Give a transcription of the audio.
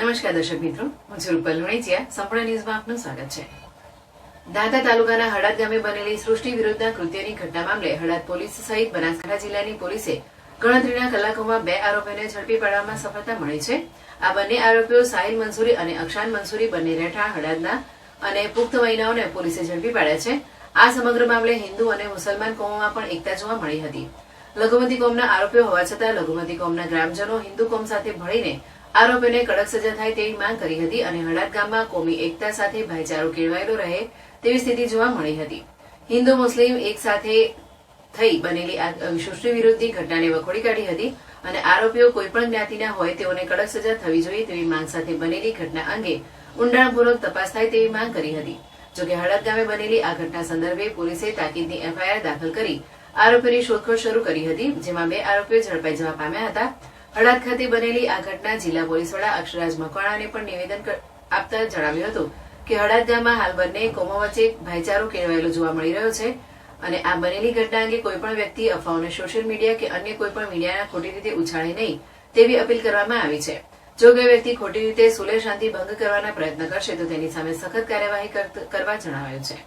નમસ્કાર દર્શક મિત્રો, હું છું રૂપલ લુણેચિયા. સંપૂર્ણ ન્યૂઝમાં આપનું સ્વાગત છે. દાંતા તાલુકાના હળદ ગામે બનેલી સૃષ્ટિ વિરુદ્ધના કૃત્યની ઘટના મામલે હળદ પોલીસ સહિત બનાસકાંઠા જિલ્લાની પોલીસે ગણતરીના કલાકોમાં બે આરોપીઓને ઝડપી પાડવામાં સફળતા મળી છે. આ બંને આરોપીઓ સાહિલ મંસૂરી અને અક્ષાન મંસૂરી બંને રહેઠાણ હળદના અને પુખ્ત મહિલાઓને પોલીસે ઝડપી પાડ્યા છે. આ સમગ્ર મામલે હિન્દુ અને મુસલમાન કોમોમાં પણ એકતા જોવા મળી હતી. લઘુમતી કોમના આરોપીઓ હોવા છતાં લઘુમતી કોમના ગ્રામજનો હિન્દુ કોમ સાથે ભળીને આરોપીઓને કડક સજા થાય તેવી માંગ કરી હતી અને હડાદ ગામમાં કોમી એકતા સાથે ભાઈચારો કેળવાયેલો રહે તેવી સ્થિતિ જોવા મળી હતી. હિન્દુ મુસ્લિમ એક સાથે થઈ બનેલી આ સૃષ્ટિ વિરુદ્ધની ઘટનાને વખોડી કાઢી હતી અને આરોપીઓ કોઈપણ જ્ઞાતિના હોય તેઓને કડક સજા થવી જોઈએ તેવી માંગ સાથે બનેલી ઘટના અંગે ઊંડાણપૂર્વક તપાસ થાય તેવી માંગ કરી હતી. જોકે હળદ ગામે બનેલી આ ઘટના સંદર્ભે પોલીસે તાકીદની એફઆઈઆર દાખલ કરી આરોપીની શોધખોળ શરૂ કરી હતી, જેમાં બે આરોપીઓ ઝડપાઈ જવા પામ્યા હતા. હળદ ખાતે બનેલી આ ઘટના જિલ્લા પોલીસ વડા અક્ષરાજ મકવાણાને પણ નિવેદન આપતા જણાવ્યું હતું કે હડાદ ગામમાં હાલ બંને કોમો વચ્ચે ભાઈચારો કેળવાયેલો જોવા મળી રહ્યો છે અને આ બનેલી ઘટના અંગે કોઈપણ વ્યક્તિ અફવાઓને સોશિયલ મીડિયા કે અન્ય કોઈપણ મીડિયાના ખોટી રીતે ઉછાળે નહીં તેવી અપીલ કરવામાં આવી છે. જો કોઈ વ્યક્તિ ખોટી રીતે સુલે શાંતિ ભંગ કરવાના પ્રયત્ન કરશે તો તેની સામે સખત કાર્યવાહી કર- કરવા જણાવાયું છે.